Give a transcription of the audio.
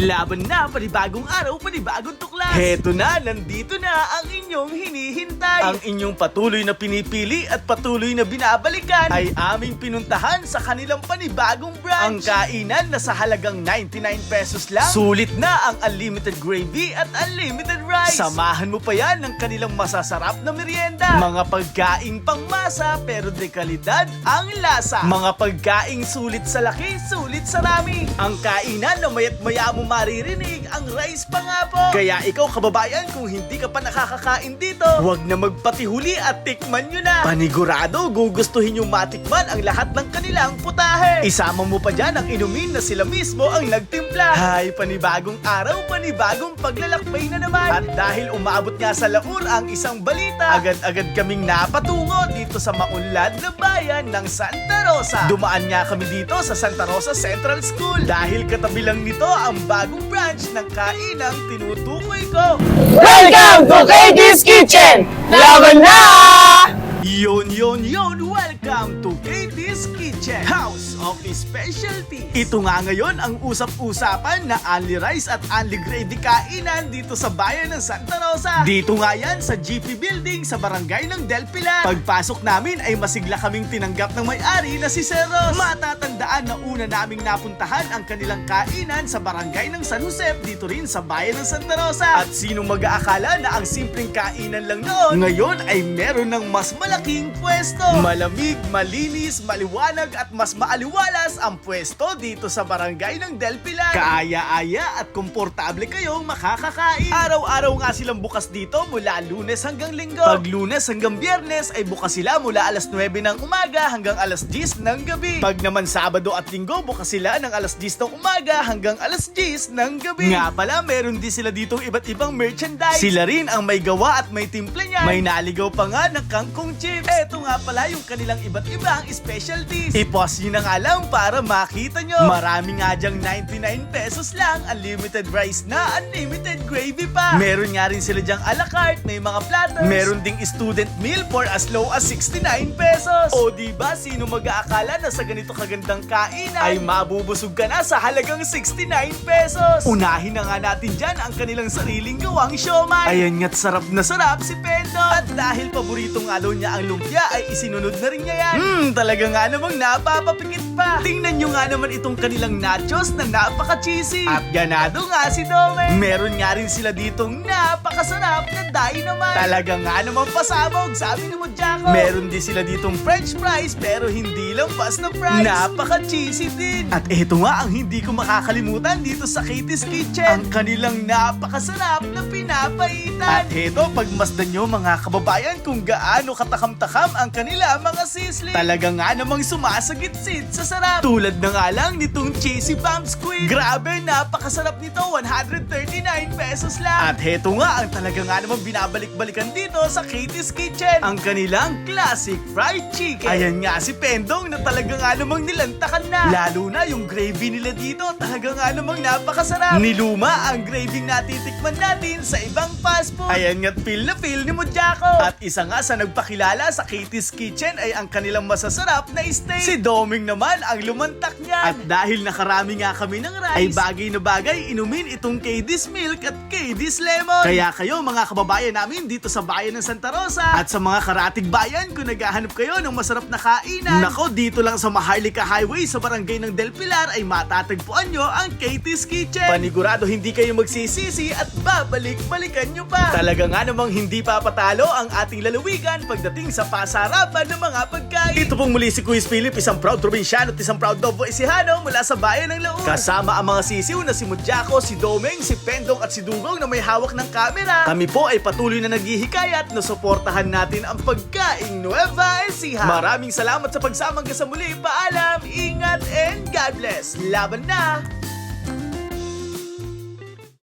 Laban na, panibagong araw, panibagong tuklas. Heto na, nandito na ang inyong hinihintay. Ang inyong patuloy na pinipili at patuloy na binabalikan ay aming pinuntahan sa kanilang panibagong branch. Ang kainan na sa halagang 99 pesos lang. Sulit na ang unlimited gravy at unlimited rice. Samahan mo pa yan ng kanilang masasarap na merienda. Mga pagkaing pangmasa pero de kalidad ang lasa. Mga pagkaing sulit sa laki, sulit sa rami. Ang kainan na mayat maya mo maririnig ang rice pa nga po. Kaya ikaw kababayan kung hindi ka pa nakakakain dito, huwag na magpatihuli at tikman nyo na. Panigurado, gugustuhin nyo matikman ang lahat ng kanilang putahe. Isama mo pa dyan ang inumin na sila mismo ang nagtimpla. Hay, panibagong araw, panibagong paglalakbay na naman. At dahil umabot nga sa laur ang isang balita, agad-agad kaming napatungo dito sa maunlad na bayan ng Santa Rosa. Dumaan nga kami dito sa Santa Rosa Central School dahil katabi lang nito ang bagong branch ng kainang tinutukoy ko. Welcome to Katie's Kitchen! Laban na! Yon, yon, yon! Welcome to Katie's Kitchen, House of Specialties. Ito nga ngayon ang usap-usapan na only rice at only gravy kainan dito sa bayan ng Santa Rosa. Dito nga yan sa GP Building sa barangay ng Del Pilar. Pagpasok namin ay masigla kaming tinanggap ng may-ari na si Sir Ross. Matatandaan na una naming napuntahan ang kanilang kainan sa barangay ng San Jose dito rin sa bayan ng Santa Rosa. At sino mag-aakala na ang simpleng kainan lang noon, ngayon ay meron ng mas malaking pwesto. Malamig, malinis, maliwanag at mas maaliwalas ang pwesto dito sa barangay ng Del Pilar. Kaaya-aya at komportable kayong makakakain. Araw-araw nga silang bukas dito mula lunes hanggang linggo. Pag lunes hanggang biyernes ay bukas sila mula alas 9 ng umaga hanggang alas 10 ng gabi. Pag naman Sabado at Linggo, bukas sila ng alas 10 ng umaga hanggang alas 10 ng gabi. Nga pala, meron din sila ditong iba't ibang merchandise. Sila rin ang may gawa at may timpla niyan. May naligaw pa nga ng kangkong chips. Eto nga pala yung kanilang iba't ibang specialties. I-pause nyo na nga lang para makita nyo. Marami nga dyang 99 pesos lang, unlimited rice na, unlimited gravy pa. Meron nga rin sila dyang a la carte, may mga platters. Meron ding student meal for as low as 69 pesos. O di ba sino mag-aakala na sa ganito kagandang kainan ay mabubusog ka na sa halagang 69 pesos. Unahin na nga natin dyan ang kanilang sariling gawang siomay. Ayan nga't sarap na sarap si Pendo. At dahil paborito nga daw niya ang lumpia ay isinunod na rin niya yan. Hmm, talaga nga namang napapapikit pa. Tingnan nyo nga naman itong kanilang nachos na napaka-cheesy. At ganado nga si Dome. Meron nga rin sila ditong napakasarap na dynamite. Talaga nga namang pasabog, sabi ni Mojako. Meron din sila ditong french fries pero hindi lang basta fries. Napaka-cheesy din. At eto nga ang hindi ko makakalimutan dito sa Katie's Kitchen. Ang kanilang napakasarap na pinapaitan. At eto, pagmasdan nyo mga kababayan kung gaano katakam-takam ang kanila mga sisli. Talaga nga namang sumasagit-sit sa sarap. Tulad na nga lang nitong cheesy bump squid. Grabe, napakasarap nito. 139 pesos lang. At heto nga ang talaga nga namang binabalik-balikan dito sa Katie's Kitchen. Ang kanilang classic fried chicken. Ayan nga si Pendong na talaga nga namang nilantakan na. Lalo na yung gravy nila dito. Talaga nga namang napakasarap. Niluma ang gravy natitikman natin sa ibang fast food. Ayan nga't feel na feel ni Mojako. At isa nga sa nagpakilala sa Katie's Kitchen ay ang kanilang masasarap na steak. Si Doming naman ang lumantak niyan. At dahil nakarami nga kami ng rice, ay bagay na bagay inumin itong KD's Milk at KD's Lemon. Kaya kayo mga kababayan namin dito sa bayan ng Santa Rosa at sa mga karatig bayan kung naghahanap kayo ng masarap na kainan. Nako, dito lang sa Maharlika Highway sa barangay ng Del Pilar ay matatagpuan nyo ang Katie's Kitchen. Panigurado hindi kayo magsisisi at babalik-balikan nyo pa. Talaga nga namang hindi papatalo ang ating lalawigan pagdating sa pasarapan ng mga pagkain. Ito pong muli si Quiz Philip, isang proud probinsyano at isang proud Novo Ecijano mula sa bayan ng Laon. Kasama ang mga sisiw na si Mudjako, si Domeng, si Pendong at si Dugong na may hawak ng kamera. Kami po ay patuloy na naghihikayat na suportahan natin ang pagkaing Nueva Ecija. Maraming salamat sa pagsamang ka sa muli. Paalam, ingat, and God bless. Laban na!